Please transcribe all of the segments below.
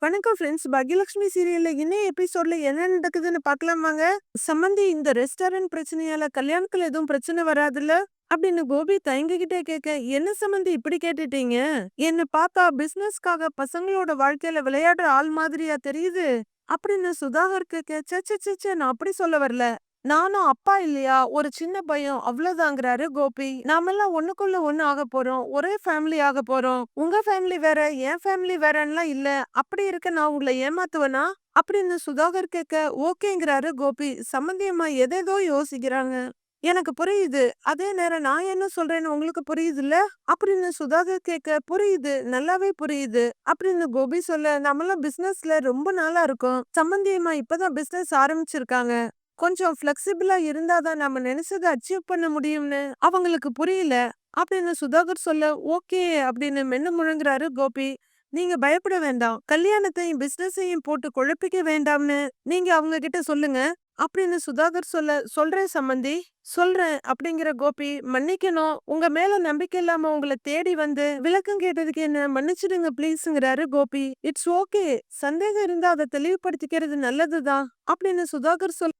வணக்கம் ஃப்ரெண்ட்ஸ். பாக்யலட்சுமி சீரியல்ல இன்னும் எபிசோட்ல என்ன நடக்குதுன்னு பார்க்கலாமாங்க? சம்மந்தி இந்த ரெஸ்டாரண்ட் பிரச்சனையால கல்யாணத்துல எதுவும் பிரச்சனை வராதுல்ல? அப்படின்னு கோபி தயங்கிக்கிட்டே கேட்க, என்ன சம்மந்தி இப்படி கேட்டுட்டீங்க? என்ன பார்த்தா பிசினஸ்க்காக பசங்களோட வாழ்க்கையில விளையாடுற ஆள் மாதிரியா தெரியுது? அப்படின்னு சுதாகர் கேட்க, ச்சே சச்சே நான் அப்படி சொல்ல வரல. நானும் அப்பா இல்லையா? ஒரு சின்ன பையன் அவ்வளவுதாங்கிறாரு கோபி. நாமெல்லாம் ஒண்ணுக்குள்ள ஒண்ணு ஆகப் போறோம். ஒரே ஃபேமிலி ஆக போறோம். உங்க ஃபேமிலி வேற, என் ஃபேமிலி வேறன்னுலாம் இல்ல. அப்படி இருக்க நான் உங்களை ஏமாத்துவேனா? அப்படின்னு சுதாகர் கேட்க, ஓகேங்கிறாரு கோபி. சம்மந்தி எதேதோ யோசிக்கிறாங்க. எனக்கு புரியுது. அதே நேரம் நான் என்ன சொல்றேன்னு உங்களுக்கு புரியுதுல்ல? அப்படின்னு சுதாகர் கேட்க, புரியுது. நல்லாவே புரியுது. அப்படின்னு கோபி சொல்ல, நம்மளாம் பிசினஸ்ல ரொம்ப நாளா இருக்கோம். சம்பந்தியமா இப்பதான் பிசினஸ் ஆரம்பிச்சிருக்காங்க. கொஞ்சம் ஃப்ளெக்சிபிளா இருந்தா தான் நம்ம நினைச்சதை அச்சீவ் பண்ண முடியும்னு அவங்களுக்கு புரியல. அப்படின்னு சுதாகர் சொல்ல, ஓகே அப்படின்னு மென்னு முழங்குறாரு கோபி. நீங்க பயப்பட வேண்டாம். கல்யாணத்தையும் பிசினஸையும் போட்டு குழப்பிக்க வேண்டாம்னு நீங்க அவங்க கிட்ட சொல்லுங்க. அப்படின்னு சுதாகர் சொல்ல, சொல்றேன் சம்மந்தி. சொல்றேன் அப்படிங்கிற கோபி, மன்னிக்கணும். உங்க மேல நம்பிக்கை இல்லாம உங்களை தேடி வந்து விளக்கம் கேட்டதுக்கு என்ன மன்னிச்சிடுங்க பிளீஸ்ங்கிறாரு கோபி. It's okay. சந்தேகம் இருந்தா அதை தெளிவுபடுத்திக்கிறது நல்லதுதான். அப்படின்னு சுதாகர் சொல்ல,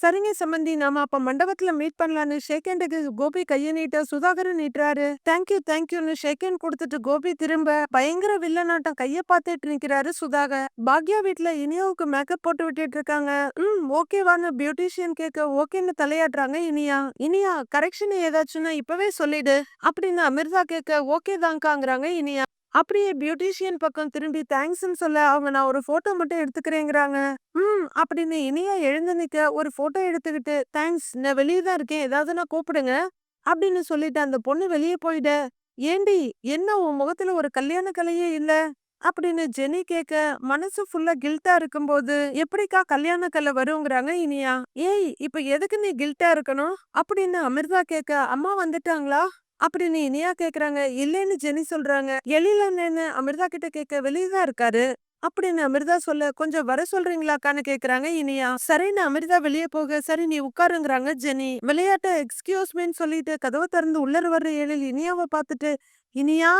சரிங்க சம்மந்தி நாம அப்ப மண்டபத்துல மீட் பண்ணலான்னு ஷேக் ஹேண்டுக்கு கோபி கையை நீட்ட சுதாகரன் நீட்டுறாரு. தேங்க்யூ தேங்க்யூன்னு ஷேக் ஹேண்ட் கொடுத்துட்டு கோபி திரும்ப பயங்கர வில்லனாட்டம் கைய பார்த்துட்டு நிக்கிறாரு சுதாகர். பாக்யா வீட்ல இனியாவுக்கு மேக்கப் போட்டு விட்டுட்டு இருக்காங்க. ம் ஓகேவான்னு பியூட்டிஷியன் கேட்க ஓகேன்னு தலையாடுறாங்க இனியா. இனியா கரெக்ஷன் ஏதாச்சுன்னா இப்பவே சொல்லிடு. அப்படின்னு அமிர்தா கேட்க ஓகே தான்க்காங்கிறாங்க இனியா. அப்படியே பியூட்டிஷியன் பக்கம் திரும்பி தேங்க்ஸ்ன்னு சொல்ல அவங்க நான் ஒரு போட்டோ மட்டும் எடுத்துக்கிறேங்கிறாங்க. ம் அப்படின்னு இனியா எழுந்து நிக்க ஒரு போட்டோ எடுத்துக்கிட்டு தேங்க்ஸ் நான் வெளியே தான் இருக்கேன் நான் கூப்பிடுங்க. அப்படின்னு சொல்லிட்டு அந்த பொண்ணு வெளியே போயிட, ஏண்டி என்ன உன் முகத்துல ஒரு கல்யாண கலையே இல்ல? அப்படின்னு ஜெனி கேட்க மனசு ஃபுல்லா கில்ட்டா இருக்கும்போது எப்படிக்கா கல்யாண கலை வருங்கிறாங்க இனியா. ஏய் இப்ப எதுக்கு நீ கில்ட்டா இருக்கணும்? அப்படின்னு அமிர்தா கேட்க அம்மா வந்துட்டாங்களா? அப்படின்னு இனியா கேக்குறாங்க. இல்லைன்னு ஜெனி சொல்றாங்க. எழில் அண்ணன்னு அமிர்தா கிட்ட கேட்க வெளியே தான் இருக்காரு. அப்படின்னு அமிர்தா சொல்ல கொஞ்சம் வர சொல்றீங்களாக்கான்னு கேக்குறாங்க இனியா. சரின்னு அமிர்தா வெளியே போக சரி நீ உட்காருங்கிறாங்க ஜெனி. விளையாட்ட எக்ஸ்கியூஸ்மின்னு சொல்லிட்டு கதவை திறந்து உள்ளர வர்ற எழில் இனியாவை பார்த்துட்டு இனியா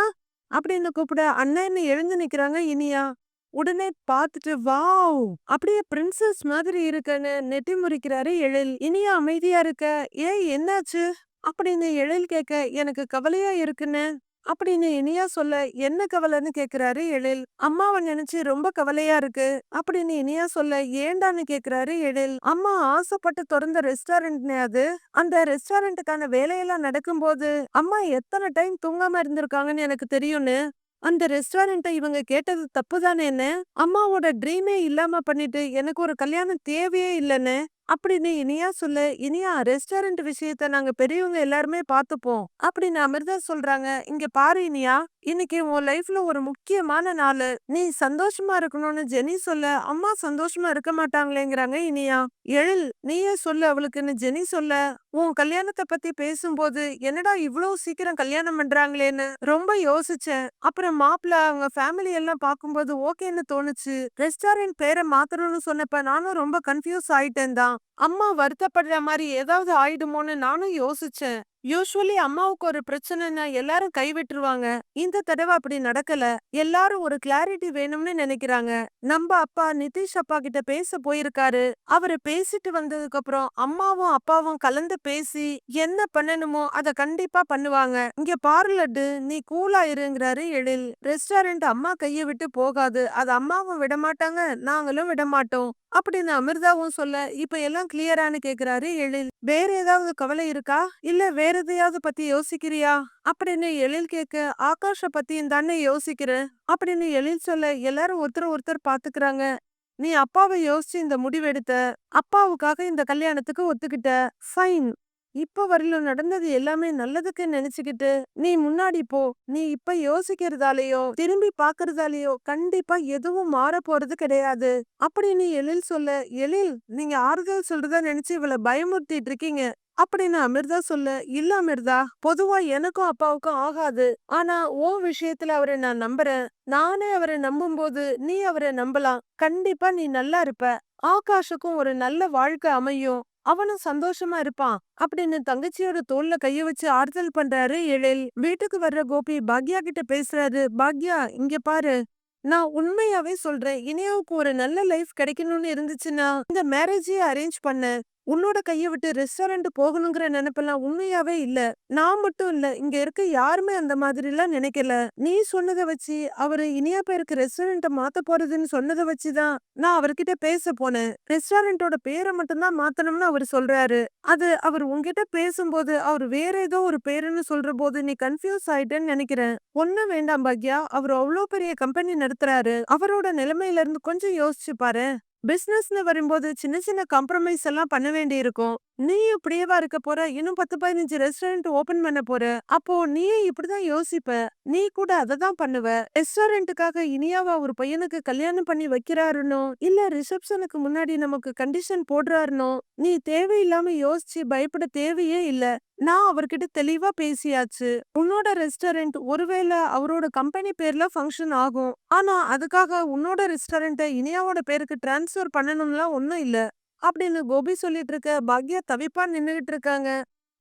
அப்படின்னு கூப்பிட அண்ணன்னு எழுந்து நிக்கிறாங்க இனியா. உடனே பார்த்துட்டு வாவ் அப்படியே பிரின்சஸ் மாதிரி இருக்கன்னு நெட்டி முறிக்கிறாரு எழில். இனியா அமைதியா இருக்க ஏய் என்னாச்சு? அப்படின்னு எழில் கேட்க எனக்கு கவலையா இருக்குன்னு? அப்படின்னு இனியா சொல்ல என்ன கவலைன்னு கேக்குறாரு எழில். அம்மாவை நினைச்சு ரொம்ப கவலையா இருக்கு. அப்படின்னு இனியா சொல்ல ஏண்டான்னு கேக்குறாரு எழில். அம்மா ஆசைப்பட்டு திறந்த ரெஸ்டாரண்ட்னே அது. அந்த ரெஸ்டாரண்ட்டுக்கான வேலையெல்லாம் நடக்கும்போது அம்மா எத்தனை டைம் தூங்காம இருந்திருக்காங்கன்னு எனக்கு தெரியும்னு. அந்த ரெஸ்டாரண்ட்டை இவங்க கேட்டது தப்பு தானே என்ன அம்மாவோட ட்ரீமே இல்லாம பண்ணிட்டு எனக்கு ஒரு கல்யாணம் தேவையே இல்லைன்னு. அப்படின்னு இனியா சொல்ல. இனியா ரெஸ்டாரண்ட் விஷயத்த நாங்க பெரியவங்க எல்லாருமே பார்த்துப்போம். அப்படின்னு அமிர்தா சொல்றாங்க. இங்க பாரு இனியா இன்னைக்கு உன் லைஃப்ல ஒரு முக்கியமான நாள். நீ சந்தோஷமா இருக்கணும்னு ஜெனி சொல்ல. அம்மா சந்தோஷமா இருக்க மாட்டாங்களேங்கிறாங்க இனியா. எழில் நீயே சொல்லு அவளுக்குன்னு ஜெனி சொல்ல. உன் கல்யாணத்தை பத்தி பேசும்போது என்னடா இவ்வளவு சீக்கிரம் கல்யாணம் பண்றாங்களேன்னு ரொம்ப யோசிச்சேன். அப்புறம் மாப்பிள்ள அவங்க ஃபேமிலி எல்லாம் பார்க்கும்போது ஓகேன்னு தோணுச்சு. ரெஸ்டாரண்ட் பேரை மாத்தணும்னு சொன்னப்ப நானும் ரொம்ப கன்ஃபியூஸ் ஆயிட்டேன் தான். அம்மா வருத்தப்படுற மாதிரி ஏதாவது ஆயிடுமோன்னு நானும் யோசிச்சேன். யூஸ்வலி அம்மாவுக்கு ஒரு பிரச்சனைன்னா எல்லாரும் கைவிட்டுருவாங்க இந்த தடவை அப்படி நடக்கல. எல்லாரும் ஒரு கிளாரிட்டி வேணும்னு நினைக்கிறாங்க. நம்ம அப்பா நிதிஷ் அப்பா கிட்ட பேச போயிருக்காரு. அவரு பேசிட்டு வந்ததுக்கு அப்புறம் அம்மாவும் அப்பாவும் கலந்து பேசி என்ன பண்ணணுமோ அத கண்டிப்பா பண்ணுவாங்க. இங்க பாரு லட்டு நீ கூலா இருங்கிறாரு எழில். ரெஸ்டாரண்ட் அம்மா கையை விட்டு போகாது. அது அம்மாவும் விட மாட்டாங்க நாங்களும் விட மாட்டோம் அப்படின்னு அமிர்தாவும் சொல்ல இப்ப எல்லாம் கிளியரானு கேக்குறாரு எழில். வேற ஏதாவது கவலை இருக்கா? இல்ல வேற எதையாவது பத்தி யோசிக்கிறியா? அப்படின்னு எழில் கேட்க ஆகாஷ பத்தியும் தானே யோசிக்கிறேன் அப்படின்னு எழில் சொல்ல எல்லாரும் ஒருத்தர் ஒருத்தர் பாத்துக்கிறாங்க. நீ அப்பாவை யோசிச்சு இந்த முடிவெடுத்த அப்பாவுக்காக இந்த கல்யாணத்துக்கு ஒத்துக்கிட்ட. ஃபைன். இப்ப வரையிலும் நடந்தது எல்லாமே நல்லதுக்கு நினைச்சுக்கிட்டு நீ முன்னாடி போ. நீ இப்ப யோசிக்கிறதாலேயோ திரும்பி பாக்குறதாலேயோ கண்டிப்பா எதுவும் மாற போறது கிடையாது. அப்படின்னு எழில் சொல்ல எழில் நீங்க ஆறுதல் சொல்றதா நினைச்சு இவளை பயமுறுத்திட்டு இருக்கீங்க. அப்படின்னு அமிர்தா சொல்ல இல்ல அமிர்தா பொதுவா எனக்கும் அப்பாவுக்கும் ஆகாது. ஆனா ஓ விஷயத்துல அவரை நான் நம்புறேன். நானே அவரை நம்பும் போது நீ அவரை நம்பலாம். கண்டிப்பா நீ நல்லா இருப்ப. ஆகாஷுக்கும் ஒரு நல்ல வாழ்க்கை அமையும். அவனும் சந்தோஷமா இருப்பான். அப்படின்னு தங்கச்சியோட தோல்ல கைய வச்சு ஆறுதல் பண்றாரு எழில். வீட்டுக்கு வர்ற கோபி பாக்யா கிட்ட பேசுறாரு. பாக்யா இங்க பாரு. நான் உண்மையாவே சொல்றேன். இனியாவுக்கு ஒரு நல்ல லைஃப் கிடைக்கணும்னு இருந்துச்சுன்னா, இந்த மேரேஜே அரேஞ்ச் பண்ண. உன்னோட கையை விட்டு ரெஸ்டாரண்ட் போகணுங்கிற நினைப்பெல்லாம் உண்மையாவே இல்ல. நான் மட்டும் இல்ல, இங்க இருக்க யாருமே அந்த மாதிரிலாம் நினைக்கல. நீ சொன்னதை வச்சு, அவரு இனியா பேருக்கு ரெஸ்டாரண்ட்டை மாத்த போறதுன்னு சொன்னதை வச்சு தான், நான் அவர்கிட்ட பேச போனேன். ரெஸ்டாரண்டோட பேரை மட்டும்தான் மாத்தணும்னு அவர் சொல்றாரு. அது அவர் உன்கிட்ட பேசும்போது, அவர் வேற ஏதோ ஒரு பேருன்னு சொல்றபோது நீ கன்ஃப்யூஸ் ஆயிட்டேன்னு நினைக்கிறேன் ஒன்னும் வேண்டாம் பாக்யா. அவர் அவ்வளோ பெரிய கம்பெனி நடத்துறாரு. அவரோட நிலைமையில இருந்து கொஞ்சம் யோசிச்சு பாரு பிசினஸ்னு வரும்போது சின்ன சின்ன காம்ப்ரமைஸ் எல்லாம் பண்ண வேண்டியிருக்கும். நீயும் இப்படியேவா இருக்க போற? இன்னும் 10, 15 ரெஸ்டாரண்ட் ஓப்பன் பண்ண போற. அப்போ நீயே இப்படிதான் யோசிப்ப. நீ கூட அததான் பண்ணுவ. ரெஸ்டாரண்ட்டுக்காக இனியாவா ஒரு பையனுக்கு கல்யாணம் பண்ணி வைக்கிறாருனோ இல்ல ரிசப்ஷனுக்கு முன்னாடி நமக்கு கண்டிஷன் போடுறாருனோ நீ தேவையில்லாம யோசிச்சு பயப்பட தேவையே இல்ல. நான் அவர்கிட்ட தெளிவா பேசியாச்சு. உன்னோட ரெஸ்டாரண்ட் ஒருவேளை அவரோட கம்பெனி பேர்ல ஃபங்க்ஷன் ஆகும். ஆனா அதுக்காக உன்னோட ரெஸ்டாரண்ட்ட இனியாவோட பேருக்கு ட்ரான்ஸ்ஃபர் பண்ணணும்லாம் ஒன்றும் இல்ல. அப்படின்னு கோபி சொல்லிட்டு இருக்க, பாக்யா தவிப்பா நின்னுகிட்டு இருக்காங்க.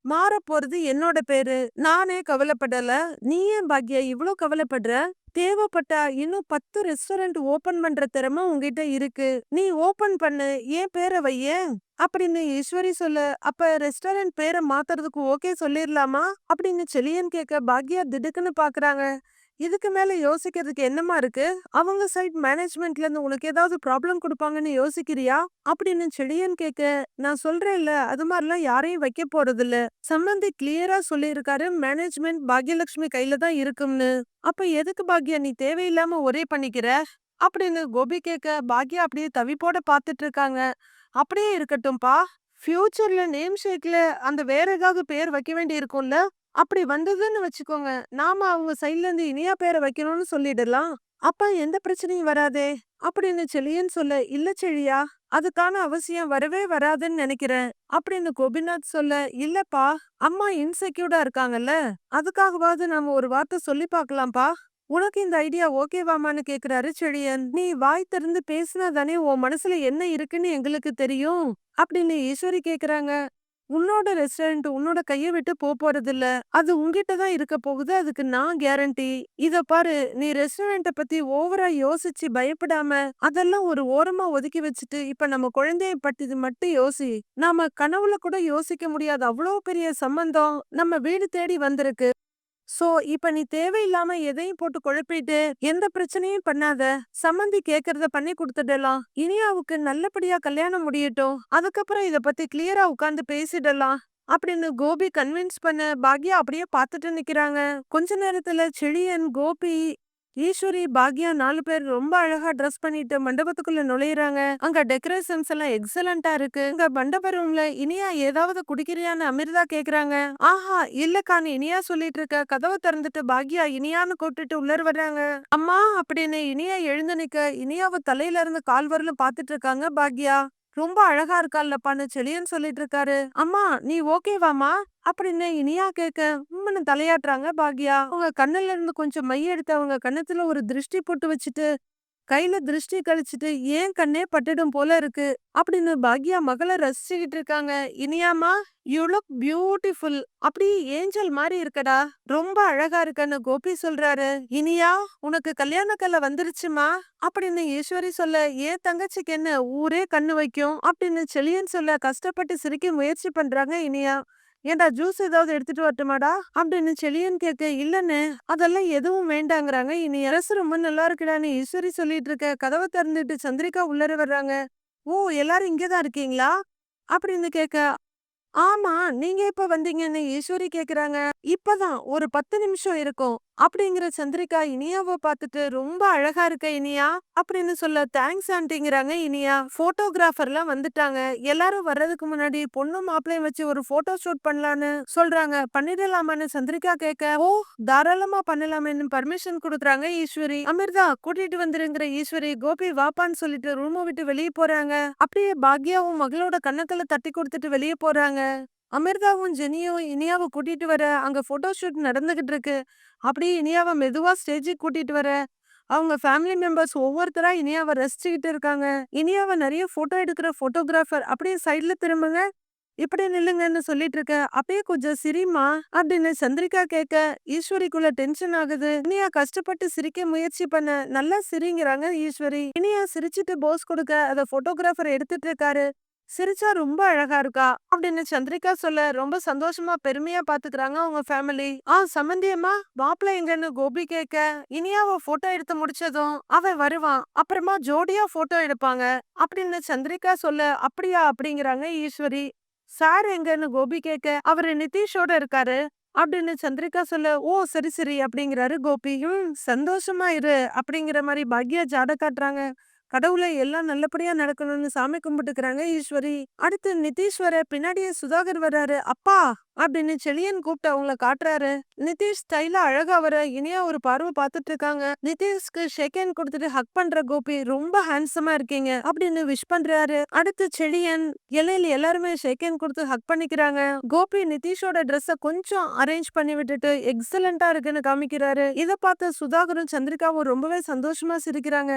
மாறப் போறது என்னோட பேரு. நானே கவலைப்படல. நீ ஏன் பாக்யா இவ்ளோ கவலைப்படுற? தேவைப்பட்டா இன்னும் 10 ரெஸ்டாரண்ட் ஓபன் பண்ற திறமை உங்ககிட்ட இருக்கு. நீ ஓப்பன் பண்ணு. ஏன் பேர வையேன். அப்படின்னு ஈஸ்வரி சொல்ல, அப்ப ரெஸ்டாரண்ட் பேர மாத்துறதுக்கு ஓகே சொல்லிடலாமா அப்படின்னு செலியன் கேட்க, பாக்யா திடுக்குன்னு பாக்குறாங்க. இதுக்கு மேல யோசிக்கிறதுக்கு என்னம்மா இருக்கு? அவங்க சைட் மேனேஜ்மெண்ட்ல இருந்து உனக்கு ஏதாவது ப்ராப்ளம் கொடுப்பாங்கன்னு யோசிக்கிறியா? அப்படின்னு செடியன் கேட்க, நான் சொல்றேன்ல, அது மாதிரிலாம் யாரையும் வைக்கப் போறதில்ல. சம்பந்தி கிளியரா சொல்லியிருக்காரு, மேனேஜ்மெண்ட் பாக்யலட்சுமி கையில தான் இருக்கும்னு. அப்ப எதுக்கு பாக்யா நீ தேவையில்லாம ஒரே பண்ணிக்கிற? அப்படின்னு கோபி கேட்க, பாக்யா அப்படியே தவிப்போட பார்த்துட்டு இருக்காங்க. அப்படியே இருக்கட்டும்பா. ஃபியூச்சர்ல நேம் ஷேக்ல அந்த வேற ஏதாவது பேர் வைக்க வேண்டி இருக்கும்ல? அப்படி வந்ததுன்னு வச்சுக்கோங்க, நாம அவங்க சைட்ல இருந்து இனியா பேர வைக்கணும்னு சொல்லிடலாம். அப்ப எந்த பிரச்சனையும் வராதே. அப்படின்னு செழியன் சொல்ல, இல்ல செழியா. அதுக்கான அவசியம் வரவே வராதுன்னு நெனைக்கிறேன். அப்படின்னு கோபிநாத் சொல்ல, இல்லப்பா. அம்மா இன்செக்யூர்டா இருக்காங்கல்ல. அதுக்காகவாவது நாம ஒரு வார்த்தை சொல்லி பார்க்கலாம்ப்பா. உனக்கு இந்த ஐடியா ஓகேவாமான்னு கேக்குறாரு செழியன். நீ வாய் திறந்து பேசினா தானே உன் மனசுல என்ன இருக்குன்னு எங்களுக்கு தெரியும். அப்படின்னு ஈஸ்வரி கேக்குறாங்க. உன்னோட ரெஸ்டாரண்ட் உன்னோட கையை விட்டு போ போறதில்ல. அது உன்கிட்ட தான் இருக்க போகுது. அதுக்கு நான் கேரண்டி. இத பாரு, நீ ரெஸ்டாரண்ட்ட பத்தி ஓவரா யோசிச்சு பயப்படாம, அதெல்லாம் ஒரு ஓரமா ஒதுக்கி வச்சுட்டு, இப்ப நம்ம குழந்தைய பத்தி மட்டும் யோசி. நாம கனவுல கூட யோசிக்க முடியாத அவ்வளோ பெரிய சம்பந்தம் நம்ம வீடு தேடி வந்திருக்கு. சோ, இப்ப நீ தேவையில்லாம எதையும் போட்டு குழப்பிட்டு, எந்த பிரச்சனையும் பண்ணாத. சம்மந்தி கேக்குறத பண்ணி கொடுத்துடலாம் இனியாவுக்கு நல்லபடியா கல்யாணம் முடியட்டும். அதுக்கப்புறம் இத பத்தி கிளியரா உட்கார்ந்து பேசிடலாம். அப்படின்னு கோபி கன்வின்ஸ் பண்ண, பாக்யா அப்படியே பார்த்துட்டு நிக்கிறாங்க. கொஞ்ச நேரத்துல செழியன், கோபி, ஈஸ்வரி, பாக்யா நாலு பேர் ரொம்ப அழகா ட்ரெஸ் பண்ணிட்டு மண்டபத்துக்குள்ள நுழையுறாங்க. அங்க டெக்கரேஷன்ஸ் எல்லாம் எக்ஸலண்டா இருக்கு. அங்க மண்டப ரூம்ல இனியா ஏதாவது குடிக்கிறியான்னு அமிர்தா கேக்குறாங்க. ஆஹா, இல்லக்கான்னு இனியா சொல்லிட்டு இருக்க, கதவ திறந்துட்டு பாக்யா இனியான்னு கூப்பிட்டுட்டு உள்ளர் வர்றாங்க. அம்மா அப்படின்னு இனியா எழுந்து நிக்க, இனியாவை தலையில இருந்து கால் வரலும் பாத்துட்டு இருக்காங்க பாக்யா. ரொம்ப அழகா இருக்கால்லப்பான்னு செழியன் சொல்லிட்டு இருக்காரு. அம்மா நீ ஓகேவாம்மா? அப்படின்னு இனியா கேட்க, உம்மனு தலையாட்டுறாங்க பாக்யா. அவங்க கண்ணுல இருந்து கொஞ்சம் மைய எடுத்து அவங்க கண்ணத்துல ஒரு திருஷ்டி போட்டு வச்சுட்டு, கையில திருஷ்டி கழிச்சிட்டு, ஏன் கண்ணே பட்டுடும் போல இருக்கு. அப்படின்னு பாக்யா மகளை ரசிச்சுக்கிட்டு இருக்காங்க. இனியாம்மா, யூ லுக் பியூட்டிஃபுல். அப்படி ஏஞ்சல் மாதிரி இருக்கடா. ரொம்ப அழகா இருக்கன்னு கோபி சொல்றாரு. இனியா, உனக்கு கல்யாண கல்ல வந்துருச்சுமா? அப்படின்னு ஈஸ்வரி சொல்ல, ஏன் தங்கச்சிக்கு என்ன ஊரே கண்ணு வைக்கும். அப்படின்னு செழியன் சொல்ல, கஷ்டப்பட்டு சிரிக்க முயற்சி பண்றாங்க இனியா. ஏன்டா ஜூஸ் ஏதாவது எடுத்துட்டு வரட்டுமாடா? அப்படின்னு செழியன் கேட்க, இல்லன்னு. அதெல்லாம் எதுவும் வேண்டாங்கறாங்க இனி அரசு ரொம்ப நல்லா இருக்குடான்னு ஈஸ்வரி சொல்லிட்டு இருக்க, கதவ திறந்துட்டு சந்திரிகா உள்ளார வர்றாங்க. ஓ, எல்லாரும் இங்க தான் இருக்கீங்களா? அப்படின்னு கேட்க, ஆமா, நீங்க இப்ப வந்தீங்கன்னு ஈஸ்வரி கேக்குறாங்க. இப்பதான் ஒரு 10 நிமிஷம் இருக்கும். அப்படிங்கிற சந்திரிகா இனியாவை பார்த்துட்டு ரொம்ப அழகா இருக்க இனியா. அப்படின்னு சொல்ல, தேங்க்ஸ் ஆண்டிங்கிறாங்க இனியா. போட்டோகிராஃபர்லாம் வந்துட்டாங்க. எல்லாரும் வர்றதுக்கு முன்னாடி பொண்ணும் மாப்பிள்ளையும் வச்சு ஒரு போட்டோ ஷூட் பண்ணலான்னு சொல்றாங்க. பண்ணிடலாமான்னு சந்திரிகா கேட்க, ஓ, தாராளமா பண்ணலாமேன்னு பர்மிஷன் கொடுக்குறாங்க ஈஸ்வரி. அமிர்தா கூட்டிட்டு வந்துருங்கிற ஈஸ்வரி, கோபி வாப்பான்னு சொல்லிட்டு ரூமை விட்டு வெளியே போறாங்க. அப்படியே பாக்யாவும் மகளோட கன்னத்துல தட்டி கொடுத்துட்டு வெளியே போறாங்க. அமிர்தாவும் ஜெனியும் இனியாவை கூட்டிட்டு வர, அங்க போட்டோ ஷூட் நடந்துகிட்டு இருக்கு. அப்படியே இனியாவ மெதுவா ஸ்டேஜுக்கு கூட்டிட்டு வர, அவங்க ஃபேமிலி மெம்பர்ஸ் ஒவ்வொருத்தரா இனியாவ ரசிச்சுக்கிட்டு இருக்காங்க. இனியாவ நிறைய போட்டோ எடுக்கிற போட்டோகிராஃபர் அப்படியே சைடுல திரும்புங்க. இப்படி நில்லுங்கன்னு சொல்லிட்டு இருக்க. அப்பயே கொஞ்சம் சிரிமா அப்படின்னு சந்திரிகா கேட்க ஈஸ்வரிக்குள்ள டென்ஷன் ஆகுது. இனியா கஷ்டப்பட்டு சிரிக்க முயற்சி பண்ண. நல்லா சிரிங்கிறாங்க ஈஸ்வரி. இனியா சிரிச்சுட்டு போஸ் கொடுக்க அத போட்டோகிராஃபர் எடுத்துட்டு இருக்காரு. சிரிச்சா ரொம்ப அழகா இருக்கா? அப்படின்னு சந்திரிகா சொல்ல ரொம்ப சந்தோஷமா பெருமையா பாத்துக்கிறாங்க அவங்க ஃபேமிலி. ஆ சம்பந்தியம்மா மாப்பிள்ள எங்கன்னு கோபி கேட்க இனியாவ போட்டோ எடுத்து முடிச்சதும் அவன் வருவான் அப்புறமா ஜோடியா போட்டோ எடுப்பாங்க அப்படின்னு சந்திரிகா சொல்ல அப்படியா? அப்படிங்கிறாங்க ஈஸ்வரி. சார் எங்கன்னு கோபி கேட்க அவரு நிதிஷோட இருக்காரு அப்படின்னு சந்திரிகா சொல்ல ஓ சரி சரி அப்படிங்கிறாரு கோபி. ம் சந்தோஷமா இரு அப்படிங்கிற மாதிரி பாக்யா ஜாட காட்டுறாங்க. கடவுளை எல்லாம் நல்லபடியா நடக்கணும்னு சாமி கும்பிட்டுக்கிறாங்க ஈஸ்வரி. அடுத்து நிதிஷ் வர பின்னாடியே சுதாகர் வர்றாரு. அப்பா! அப்படின்னு செழியன் கூப்பிட்டு அவங்கள காட்டுறாரு. நிதிஷ் ஸ்டைலா அழகா வர இனியா ஒரு பார்வை பார்த்துட்டு இருக்காங்க நிதிஷ்க்கு ஷேக் ஹேண்ட் கொடுத்துட்டு ஹக் பண்ற கோபி ரொம்ப ஹேண்ட்ஸமா இருக்கீங்க அப்படின்னு விஷ் பண்றாரு. அடுத்து செழியன் இலையில எல்லாருமே ஷேக் ஹேண்ட் கொடுத்து ஹக் பண்ணிக்கிறாங்க. கோபி நிதிஷோட ட்ரெஸ்ஸ கொஞ்சம் அரேஞ்ச் பண்ணி விட்டுட்டு எக்ஸலண்டா இருக்குன்னு காமிக்கிறாரு. இதை பார்த்து சுதாகரும் சந்திரிகாவும் ரொம்பவே சந்தோஷமா சிரிக்கிறாங்க.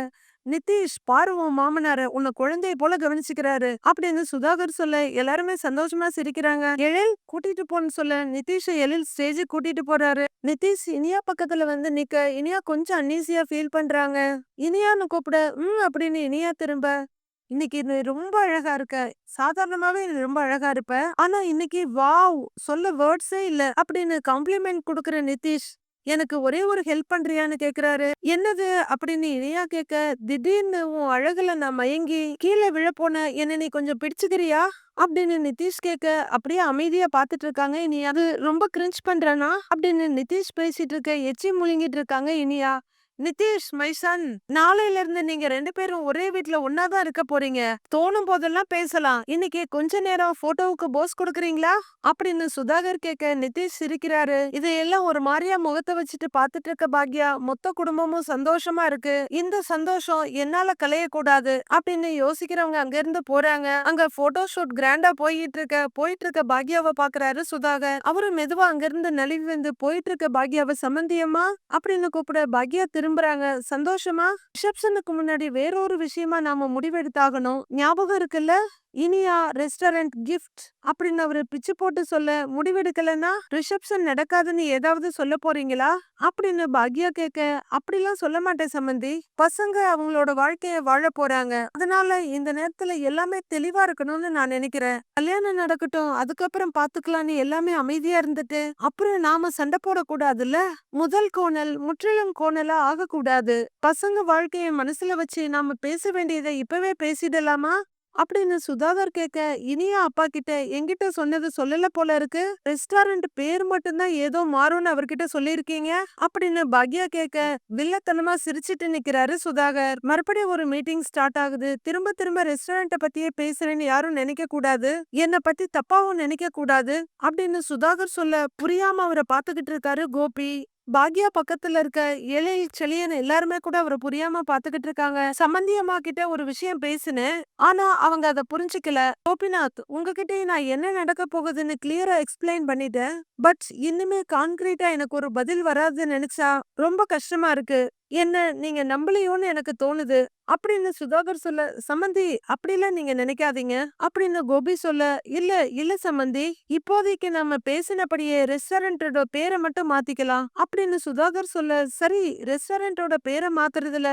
நிதிஷ் பார்வம் உன் மாமனார உன்னை குழந்தைய போல கவனிச்சுக்கிறாரு. அப்படின்னு சுதாகர் சொல்ல எல்லாருமே சந்தோஷமா சிரிக்கிறாங்க. எழில் கூட்டிட்டு போன்னு சொல்ல நிதிஷ எழில் ஸ்டேஜ் கூட்டிட்டு போறாரு. நிதிஷ் இனியா பக்கத்துல வந்து நிக்க இனியா கொஞ்சம் அன்னீசியா ஃபீல் பண்றாங்க. இனியான்னு கூப்பிட ம் அப்படின்னு இனியா திரும்ப இன்னைக்கு நீ ரொம்ப அழகா இருக்க. சாதாரணமாவே நீ ரொம்ப அழகா இருப்ப. ஆனா இன்னைக்கு வாவ் சொல்ல வேர்ட்ஸே இல்ல. அப்படின்னு காம்ப்ளிமெண்ட் கொடுக்கற நிதிஷ் எனக்கு ஒரே ஒரு ஹெல்ப் பண்றியான்னு கேக்குறாரு. என்னது? அப்படின்னு இனியா கேட்க திடீர்னு உன் அழகுல நான் மயங்கி கீழே விழப்போன என்ன நீ கொஞ்சம் பிடிச்சுக்கிறியா? அப்படின்னு நிதிஷ் கேட்க அப்படியே அமைதியா பாத்துட்டு இருக்காங்க இனி அது ரொம்ப கிரிஞ்ச் பண்றனா? அப்படின்னு நிதிஷ் பேசிட்டு இருக்க எச்சி முழுங்கிட்டு இருக்காங்க இனியா. நிதிஷ் மை சன் நாளையில இருந்து நீங்க ரெண்டு பேரும் ஒரே வீட்டுல ஒன்னாதான் இருக்க போறீங்க. தோணும் போதெல்லாம் பேசலாம். இன்னைக்கு கொஞ்ச நேரம் போட்டோவுக்கு போஸ் கொடுக்குறீங்களா? அப்படின்னு சுதாகர் கேட்க நிதிஷ் சிரிக்கிறாரு. இதையெல்லாம் ஒரு மாதிரியா முகத்தை வச்சுட்டு பாத்துட்டு இருக்க பாக்யா மொத்த குடும்பமும் சந்தோஷமா இருக்கு. இந்த சந்தோஷம் என்னால கலைய கூடாது அப்படின்னு யோசிக்கிறவங்க அங்க இருந்து போறாங்க. அங்க போட்டோ ஷூட் கிராண்டா போயிட்டு இருக்க போயிட்டு இருக்க பாக்யாவை பாக்குறாரு சுதாகர். அவரும் மெதுவா அங்க இருந்து நலிவு வந்து போயிட்டு இருக்க பாக்யாவை சம்பந்தியமா அப்படின்னு கூப்பிட பாக்யா திரும்புறாங்க சந்தோஷமா? ரிசப்ஷனுக்கு முன்னாடி வேறொரு விஷயமா நாம முடிவெடுத்தாகணும். ஞாபகம் இருக்குல்ல? இனியா ரெஸ்டாரண்ட் கிஃப்ட் அப்படின்னு அவரு பிச்சு போட்டு சொல்ல முடிவெடுக்கலன்னா ரிசப்ஷன் நடக்காதுன்னு ஏதாவது சொல்ல போறீங்களா? அப்படின்னு பாக்யா கேட்க அப்படிலாம் சொல்ல மாட்டேன் சம்பந்தி பசங்க அவங்களோட வாழ்க்கைய வாழ போறாங்க. அதனால இந்த நேரத்துல எல்லாமே தெளிவா இருக்கணும்னு நான் நினைக்கிறேன். கல்யாணம் நடக்கட்டும் அதுக்கப்புறம் பாத்துக்கலாம்னு எல்லாமே அமைதியா இருந்துட்டு அப்புறம் நாம சண்டை போடக்கூடாதுல்ல? முதல் கோணல் முற்றிலும் கோணலா ஆகக்கூடாது. பசங்க வாழ்க்கைய மனசுல வச்சு நாம பேச வேண்டியதை இப்பவே பேசிடலாமா? அப்படின்னு சுதாகர் கேட்க இனியா அப்பா கிட்ட என்கிட்ட சொன்னது சொல்லல போல இருக்கு. ரெஸ்டாரண்ட் பேர் மட்டும்தான் ஏதோ மாறும்னு அவர்கிட்ட சொல்லிருக்கீங்க அப்படின்னு பாக்யா கேட்க வில்லத்தனமா சிரிச்சிட்டு நிக்கிறாரு சுதாகர். மறுபடியும் ஒரு மீட்டிங் ஸ்டார்ட் ஆகுது. திரும்ப திரும்ப ரெஸ்டாரண்ட பத்தியே பேசுறேன்னு யாரும் நினைக்க கூடாது என்ன பத்தி தப்பாவும் நினைக்க கூடாது அப்படின்னு சுதாகர் சொல்ல புரியாம அவரை பாத்துக்கிட்டு இருக்காரு கோபி. பாக்யா பக்கத்துல இருக்க ஏழை செழியன் எல்லாருமே கூட அவரை புரியாம பாத்துக்கிட்டு இருக்காங்க. சம்பந்தி அம்மா கிட்ட ஒரு விஷயம் பேசினேன் ஆனா அவங்க அத புரிஞ்சுக்கல. கோபிநாத் உங்ககிட்ட நான் என்ன நடக்க போகுதுன்னு கிளியரா எக்ஸ்பிளைன் பண்ணிட்டேன். பட் இன்னுமே கான்கிரீட்டா எனக்கு ஒரு பதில் வராதுன்னு நினைச்சா ரொம்ப கஷ்டமா இருக்கு. என்ன நீங்க நம்பலையோன்னு எனக்கு தோணுது. அப்படின்னு சுதாகர் சொல்ல சம்மந்தி அப்படிலாம் நீங்க நினைக்காதீங்க. அப்படின்னு கோபி சொல்ல இல்ல இல்ல சம்மந்தி இப்போதைக்கு நம்ம பேசினபடியே ரெஸ்டாரண்டோட பேரை மட்டும் மாத்திக்கலாம். அப்படின்னு சுதாகர் சொல்ல சரி ரெஸ்டாரண்டோட பேரை மாத்துறதுல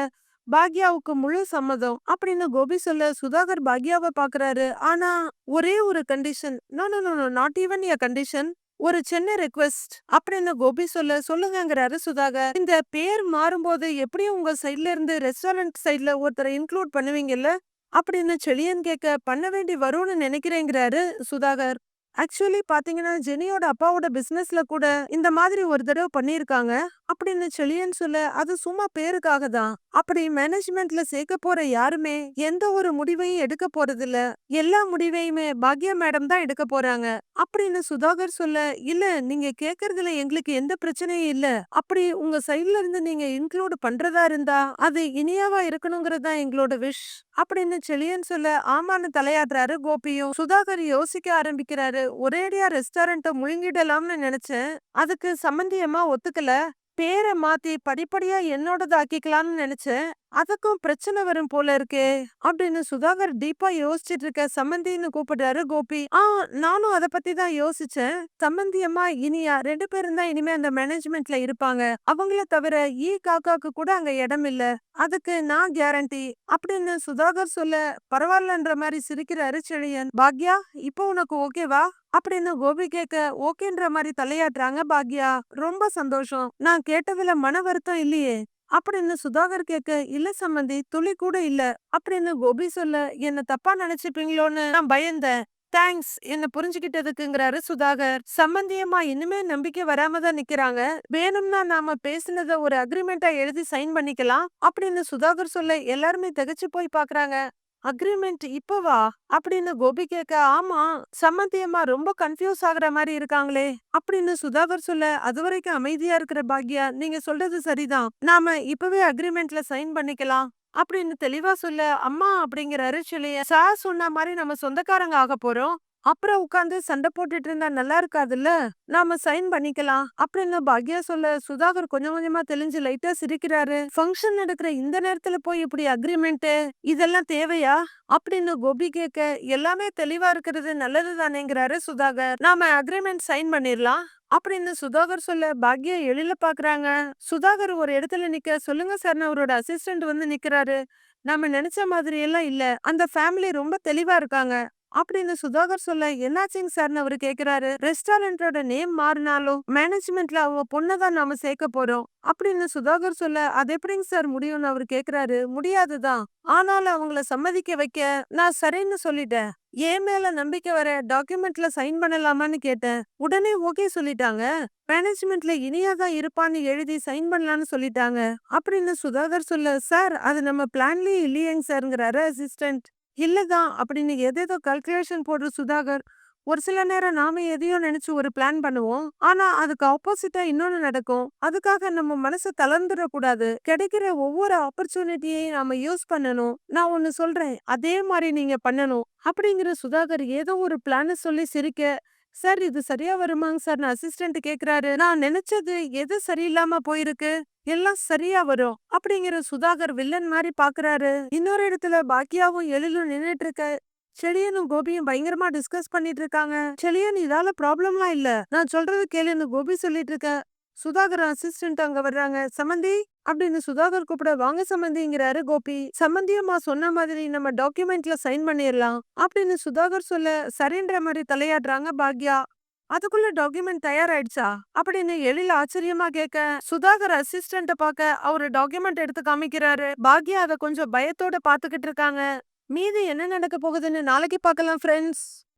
பாக்யாவுக்கு முழு சம்மதம். அப்படின்னு கோபி சொல்ல சுதாகர் பாக்யாவை பாக்குறாரு. ஆனா ஒரே ஒரு condition no no no not even a condition ஒரு சின்ன ரெக்வெஸ்ட் அப்படின்னு கோபி சொல்ல சொல்லுங்கிறாரு சுதாகர். இந்த பேர் மாறும்போது எப்படியும் உங்க சைட்ல இருந்து ரெஸ்டாரண்ட் சைட்ல ஒருத்தரை இன்க்ளூட் பண்ணுவீங்கல்ல? அப்படின்னு செழியன் கேட்க பண்ண வேண்டி வரும்னு நினைக்கிறேங்கிறாரு சுதாகர். ஆக்சுவலி பாத்தீங்கன்னா ஜெனியோட அப்பாவோட பிசினஸ்ல கூட இந்த மாதிரி ஒரு தடவை பண்ணியிருக்காங்க. அப்படின்னு செழியன் சொல்ல அது சும்மா பேருக்காக தான். அப்படி மேனேஜ்மெண்ட்ல சேர்க்க போற யாருமே எந்த ஒரு முடிவையும் எடுக்க போறது இல்ல எல்லா முடிவையுமே பாக்யா மேடம் தான் எடுக்க போறாங்க. அப்படின்னு சுதாகர் சொல்ல இல்ல நீங்க கேக்குறதுல எங்களுக்கு எந்த பிரச்சனையும் இல்ல. அப்படி உங்க சைட்ல இருந்து நீங்க இன்க்ளூட் பண்றதா இருந்தா அது இனியாவா இருக்கணுங்கிறது தான் எங்களோட விஷ் அப்படின்னு செழியன் சொல்ல ஆமான்னு தலையாடுறாரு கோபியும். சுதாகர் யோசிக்க ஆரம்பிக்கிறாரு ஒரேடியா ரெஸ்டாரண்ட்ட முழுங்கிடலாம்னு நினைச்சேன். அதுக்கு சம்பந்தியமா ஒத்துக்கல. பேரை மாத்தி படிப்படியா என்னோடது ஆக்கிக்கலாம்னு நினைச்சேன். அதுக்கும் பிரச்சனை வரும் போல இருக்கே அப்படின்னு சுதாகர் டீப்பா யோசிச்சுட்டு இருக்க சம்மந்தின்னு கூப்பிடுறாரு கோபி. ஆ நானும் அத பத்தி தான் யோசிச்சேன். சம்மந்தி அம்மா இனியா ரெண்டு பேரும் தான் இனிமே அந்த மேனேஜ்மெண்ட்ல இருப்பாங்க. அவங்கள தவிர ஈ காக்காக்கு கூட அங்க இடம் இல்ல. அதுக்கு நான் கேரண்டி அப்படின்னு சுதாகர் சொல்ல பரவாயில்லன்ற மாதிரி சிரிக்கிறாரு செழியன். பாக்யா இப்போ உனக்கு ஓகேவா அப்படின்னு கோபி கேட்க ஓகேன்ற மாதிரி தலையாட்டுறாங்க பாக்யா. ரொம்ப சந்தோஷம். நான் கேட்டதுல மன வருத்தம் இல்லையே. அப்படின்னு சுதாகர் கேட்க இல்ல சம்மந்தி துளி கூட இல்ல. அப்படின்னு கோபி சொல்ல என்ன தப்பா நினைச்சுப்பீங்களோன்னு நான் பயந்தேன். தேங்க்ஸ் என்ன புரிஞ்சுக்கிட்டதுக்குங்கிறாரு சுதாகர். சம்பந்தியமா இனிமே நம்பிக்கை வராம தான் நிக்கிறாங்க. வேணும்னா நாம பேசினத ஒரு அக்ரிமெண்டா எழுதி சைன் பண்ணிக்கலாம் அப்படின்னு சுதாகர் சொல்ல எல்லாருமே திகச்சு போய் பாக்குறாங்க. அக்ரிமெண்ட் இப்பவா அப்படின்னு கோபி கேட்க ஆமா சம்மந்தியம்மா ரொம்ப கன்ஃபியூஸ் ஆகுற மாதிரி இருக்காங்களே அப்படின்னு சுதாகர் சொல்ல அது வரைக்கும் அமைதியா இருக்கிற பாக்யா நீங்க சொல்றது சரிதான். நாம இப்பவே அக்ரிமெண்ட்ல சைன் பண்ணிக்கலாம் அப்படின்னு தெளிவா சொல்ல அம்மா அப்படிங்கிற சொல்லிய சார் சொன்ன மாதிரி நம்ம சொந்தக்காரங்க ஆக போறோம். அப்புறம் உட்காந்து சண்டை போட்டுட்டு இருந்தா நல்லா இருக்காதுல்ல? நாம சைன் பண்ணிக்கலாம் அப்படின்னு பாக்யா சொல்ல சுதாகர் கொஞ்சம் கொஞ்சமா தெளிஞ்சு லைட்டா சிரிக்கிறாரு. ஃபங்க்ஷன் நடக்கிற இந்த நேரத்துல போய் இப்படி அக்ரிமெண்ட் இதெல்லாம் தேவையா? அப்படின்னு கோபி கேட்க எல்லாமே தெளிவா இருக்கிறது நல்லது தானேங்கிறாரு சுதாகர். நாம அக்ரிமெண்ட் சைன் பண்ணிடலாம் அப்படின்னு சுதாகர் சொல்ல பாக்யா எழில பாக்குறாங்க. சுதாகர் ஒரு இடத்துல நிக்க சொல்லுங்க சார் அவரோட அசிஸ்டன்ட் வந்து நிக்கிறாரு. நாம நினைச்ச மாதிரி எல்லாம் இல்ல. அந்த ஃபேமிலி ரொம்ப தெளிவா இருக்காங்க. அப்படின்னு சுதாகர் சொல்ல என்னாச்சுங்க சார்னு அவரு கேக்குறாரு. ரெஸ்டாரண்டோட நேம் மாறினாலும் மேனேஜ்மெண்ட்ல அவங்க பொண்ணதான் நாம சேர்க்க போறோம். அப்படின்னு சுதாகர் சொல்ல அது எப்படிங்க சார் முடியும்னு அவர் கேக்குறாரு? முடியாதுதான் ஆனாலும் அவங்கள சம்மதிக்க வைக்க நான் சரின்னு சொல்லிட்டேன். ஏன் மேல நம்பிக்கை வர டாக்குமெண்ட்ல சைன் பண்ணலாமான்னு கேட்டேன். உடனே ஓகே சொல்லிட்டாங்க. மேனேஜ்மெண்ட்ல இனியா தான் இருப்பான்னு எழுதி சைன் பண்ணலாம்னு சொல்லிட்டாங்க. அப்படின்னு சுதாகர் சொல்ல சார் அது நம்ம பிளான்லயே இல்லையேங்க சார்ங்கிறாரு அசிஸ்டன்ட். இல்லைதான் அப்படின்னு எதேதோ கல்குலேஷன் போடுற சுதாகர் ஒரு சில நேரம் நாம எதையோ நினைச்சு ஒரு பிளான் பண்ணுவோம். ஆனா அதுக்கு ஆப்போசிட்டா இன்னொன்னு நடக்கும். அதுக்காக நம்ம மனசு தளர்ந்துடக்கூடாது. கிடைக்கிற ஒவ்வொரு ஆப்பர்ச்சுனிட்டியையும் நாம யூஸ் பண்ணணும். நான் ஒன்னு சொல்றேன். அதே மாதிரி நீங்க பண்ணணும். அப்படிங்கிற சுதாகர் ஏதோ ஒரு பிளான சொல்லி சிரிக்க சார் இது சரியா வருமாங்க சார். நான் அசிஸ்டன்ட் கேக்குறாரு நான் நினைச்சது எது சரியில்லாம போயிருக்கு? எல்லாம் சரியா வரும் அப்படிங்கிற சுதாகர் வில்லன் மாதிரி பாக்குறாரு இன்னொரு இடத்துல பாக்கியாவும் எழிலும் நின்னுட்டு இருக்க செழியனும் கோபியும் பயங்கரமா டிஸ்கஸ் பண்ணிட்டு இருக்காங்க. செழியன் இதால ப்ராப்ளம்லாம் இல்ல. நான் சொல்றது கேளுன்னு கோபி சொல்லிட்டு இருக்க சுதாகர் அசிஸ்டன்ட் அங்க வர்றாங்க. சமந்தி? அப்படின்னு சுதாகர் கூப்பிட வாங்க சம்மந்திங்கிறாரு கோபி. சம்மந்தியம்மா சொன்ன மாதிரி நம்ம டாக்குமெண்ட்ல சைன் பண்ணிடலாம் அப்படின்னு சுதாகர் சொல்ல சரின்ற மாதிரி தலையாடுறாங்க பாக்யா. அதுக்குள்ள டாக்குமெண்ட் தயாராயிடுச்சா? அப்படின்னு எழில ஆச்சரியமா கேட்க சுதாகர் அசிஸ்டன்ட பாக்க அவரு டாக்குமெண்ட் எடுத்து காமிக்கிறாரு. பாக்யா அத கொஞ்சம் பயத்தோட பாத்துக்கிட்டு இருக்காங்க. மீதி என்ன நடக்க போகுதுன்னு நாளைக்கு பார்க்கலாம் ஃப்ரெண்ட்ஸ்